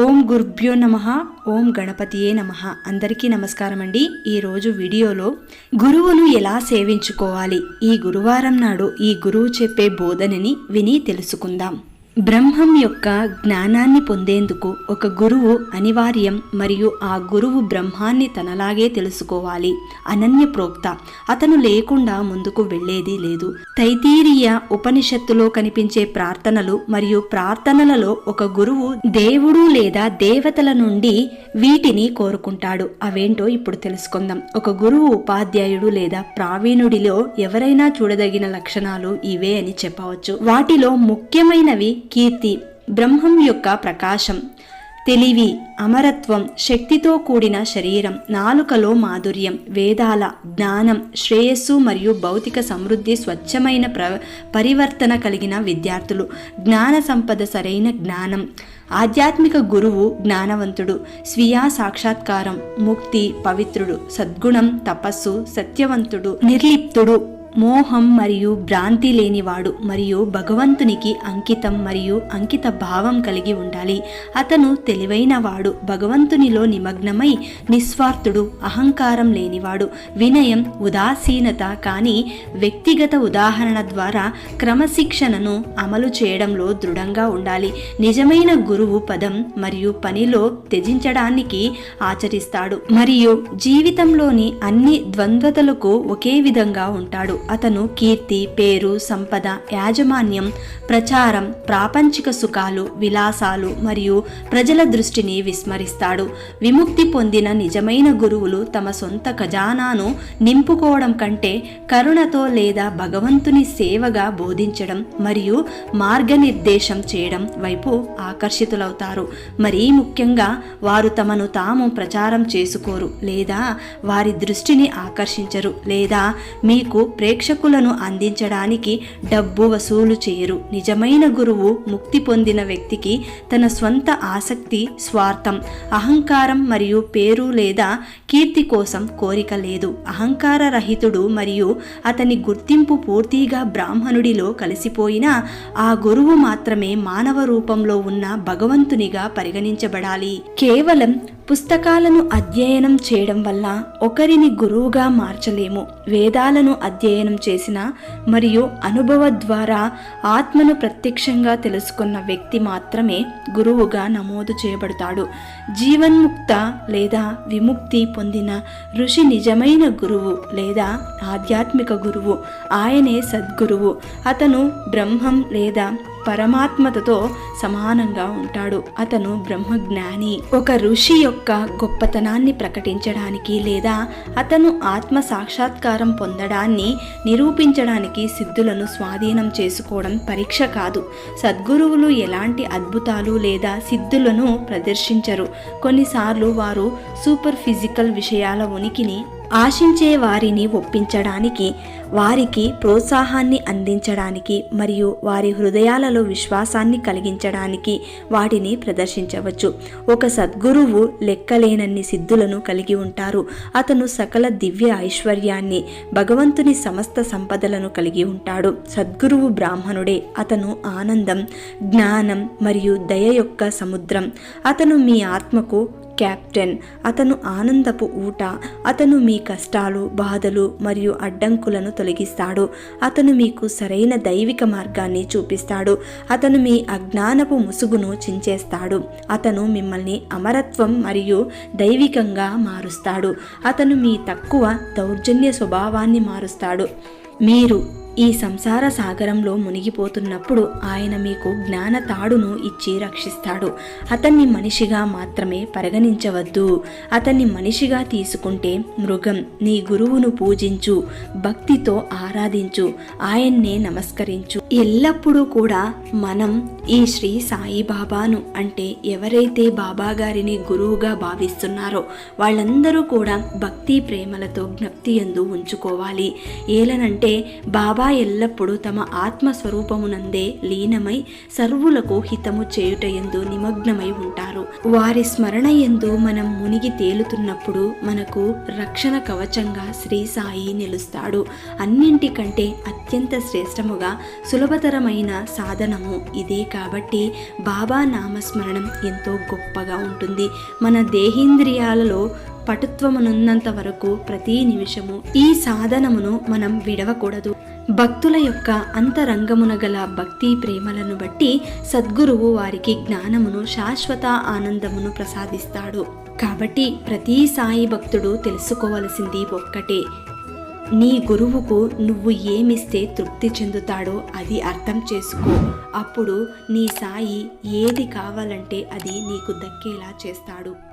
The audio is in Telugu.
ఓం గురుభ్యో నమ ఓం గణపతియే నమ. అందరికీ నమస్కారం అండి. ఈరోజు వీడియోలో గురువును ఎలా సేవించుకోవాలి? ఈ గురువారం నాడు ఈ గురువు చెప్పే బోధనని విని తెలుసుకుందాం. బ్రహ్మం యొక్క జ్ఞానాన్ని పొందేందుకు ఒక గురువు అనివార్యం మరియు ఆ గురువు బ్రహ్మాన్ని తనలాగే తెలుసుకోవాలి. అనన్య ప్రోక్త. అతను లేకుండా ముందుకు వెళ్ళేది లేదు. తైతీరియ ఉపనిషత్తులో కనిపించే ప్రార్థనలు మరియు ప్రార్థనలలో ఒక గురువు దేవుడు లేదా దేవతల నుండి వీటిని కోరుకుంటాడు. అవేంటో ఇప్పుడు తెలుసుకుందాం. ఒక గురువు ఉపాధ్యాయుడు లేదా ప్రావీణుడిలో ఎవరైనా చూడదగిన లక్షణాలు ఇవే అని చెప్పవచ్చు. వాటిలో ముఖ్యమైనవి కీర్తి బ్రహ్మం యొక్క ప్రకాశం తెలివి అమరత్వం శక్తితో కూడిన శరీరం నాలుకలో మాధుర్యం వేదాల జ్ఞానం శ్రేయస్సు మరియు భౌతిక సమృద్ధి స్వచ్ఛమైన ప్ర పరివర్తన కలిగిన విద్యార్థులు. జ్ఞాన సంపద సరైన జ్ఞానం. ఆధ్యాత్మిక గురువు జ్ఞానవంతుడు. స్వీయ సాక్షాత్కారం. ముక్తి పవిత్రుడు. సద్గుణం తపస్సు సత్యవంతుడు. నిర్లిప్తుడు. మోహం మరియు భ్రాంతి లేనివాడు మరియు భగవంతునికి అంకితం మరియు అంకిత భావం కలిగి ఉండాలి. అతను తెలివైనవాడు భగవంతునిలో నిమగ్నమై నిస్వార్థుడు అహంకారం లేనివాడు వినయం ఉదాసీనత కానీ వ్యక్తిగత ఉదాహరణ ద్వారా క్రమశిక్షణను అమలు చేయడంలో దృఢంగా ఉండాలి. నిజమైన గురువు పదం మరియు పనిలో త్యజించడానికి ఆచరిస్తాడు మరియు జీవితంలోని అన్ని ద్వంద్వతలకు ఒకే విధంగా ఉంటాడు. అతను కీర్తి పేరు సంపద యాజమాన్యం ప్రచారం ప్రాపంచిక సుఖాలు విలాసాలు మరియు ప్రజల దృష్టిని విస్మరిస్తాడు. విముక్తి పొందిన నిజమైన గురువులు తమ సొంత ఖజానాను నింపుకోవడం కంటే కరుణతో లేదా భగవంతుని సేవగా బోధించడం మరియు మార్గనిర్దేశం చేయడం వైపు ఆకర్షితులవుతారు. మరీ ముఖ్యంగా వారు తమను తాము ప్రచారం చేసుకోరు లేదా వారి దృష్టిని ఆకర్షించరు లేదా మీకు ప్రేక్షకులను అందించడానికి డబ్బు వసూలు చేయరు. నిజమైన గురువు ముక్తి పొందిన వ్యక్తికి తన స్వంత ఆసక్తి స్వార్థం అహంకారం మరియు పేరు లేదా కీర్తి కోసం కోరిక లేదు. అహంకార రహితుడు మరియు అతని గుర్తింపు పూర్తిగా బ్రాహ్మణుడిలో కలిసిపోయిన ఆ గురువు మాత్రమే మానవ రూపంలో ఉన్న భగవంతునిగా పరిగణించబడాలి. కేవలం పుస్తకాలను అధ్యయనం చేయడం వల్ల ఒకరిని గురువుగా మార్చలేము. వేదాలను అధ్యయనం చేసిన మరియు అనుభవ ద్వారా ఆత్మను ప్రత్యక్షంగా తెలుసుకున్న వ్యక్తి మాత్రమే గురువుగా నమోదు చేయబడతాడు. జీవన్ముక్త లేదా విముక్తి పొందిన ఋషి నిజమైన గురువు లేదా ఆధ్యాత్మిక గురువు ఆయనే సద్గురువు. అతను బ్రహ్మం లేదా పరమాత్మతతో సమానంగా ఉంటాడు. అతను బ్రహ్మజ్ఞాని. ఒక ఋషి యొక్క గొప్పతనాన్ని ప్రకటించడానికి లేదా అతను ఆత్మ సాక్షాత్కారం పొందడాన్ని నిరూపించడానికి సిద్ధులను స్వాధీనం చేసుకోవడం పరీక్ష కాదు. సద్గురువులు ఎలాంటి అద్భుతాలు లేదా సిద్ధులను ప్రదర్శించరు. కొన్నిసార్లు వారు సూపర్ ఫిజికల్ విషయాల ఉనికిని ఆశించే వారిని ఒప్పించడానికి వారికి ప్రోత్సాహాన్ని అందించడానికి మరియు వారి హృదయాలలో విశ్వాసాన్ని కలిగించడానికి వాటిని ప్రదర్శించవచ్చు. ఒక సద్గురువు లెక్కలేనన్ని సిద్ధులను కలిగి ఉంటారు. అతను సకల దివ్య ఐశ్వర్యాన్ని భగవంతుని సమస్త సంపదలను కలిగి ఉంటాడు. సద్గురువు బ్రాహ్మణుడే. అతను ఆనందం జ్ఞానం మరియు దయ యొక్క సముద్రం. అతను మీ ఆత్మకు కెప్టెన్ అతను ఆనందపు ఊట. అతను మీ కష్టాలు బాధలు మరియు అడ్డంకులను తొలగిస్తాడు. అతను మీకు సరైన దైవిక మార్గాన్ని చూపిస్తాడు. అతను మీ అజ్ఞానపు ముసుగును చించేస్తాడు. అతను మిమ్మల్ని అమరత్వం మరియు దైవికంగా మారుస్తాడు. అతను మీ తక్కువ దౌర్జన్య స్వభావాన్ని మారుస్తాడు. మీరు ఈ సంసార సాగరంలో మునిగిపోతున్నప్పుడు ఆయన మీకు జ్ఞాన తాడును ఇచ్చి రక్షిస్తాడు. అతన్ని మనిషిగా మాత్రమే పరిగణించవద్దు. అతన్ని మనిషిగా తీసుకుంటే మృగం నీ గురువును పూజించు భక్తితో ఆరాధించు ఆయన్నే నమస్కరించు. ఎల్లప్పుడూ కూడా మనం ఈ శ్రీ సాయిబాబాను అంటే ఎవరైతే బాబా గారిని గురువుగా భావిస్తున్నారో వాళ్ళందరూ కూడా భక్తి ప్రేమలతో జ్ఞప్తి ఎందు ఉంచుకోవాలి. ఏలనంటే బాబా ఎల్లప్పుడూ తమ ఆత్మస్వరూపమునందే లీనమై సర్వులకు హితము చేయుటయందు నిమగ్నమై ఉంటారు. వారి స్మరణ ఎందు మనం మునిగి తేలుతున్నప్పుడు మనకు రక్షణ కవచంగా శ్రీ సాయి నిలుస్తాడు. అన్నింటికంటే అత్యంత శ్రేష్టముగా సులభతరమైన సాధనము ఇదే కాబట్టి బాబా నామస్మరణం ఎంతో గొప్పగా ఉంటుంది. మన దేహేంద్రియాలలో పటుత్వమునున్నంత వరకు ప్రతి నిమిషము ఈ సాధనమును మనం విడవకూడదు. భక్తుల యొక్క అంతరంగమున గల భక్తి ప్రేమలను బట్టి సద్గురువు వారికి జ్ఞానమును శాశ్వత ఆనందమును ప్రసాదిస్తాడు. కాబట్టి ప్రతి సాయి భక్తుడు తెలుసుకోవలసింది ఒక్కటే. నీ గురువుకు నువ్వు ఏమిస్తే తృప్తి చెందుతాడో అది అర్థం చేసుకో. అప్పుడు నీ సాయి ఏది కావాలంటే అది నీకు దక్కేలా చేస్తాడు.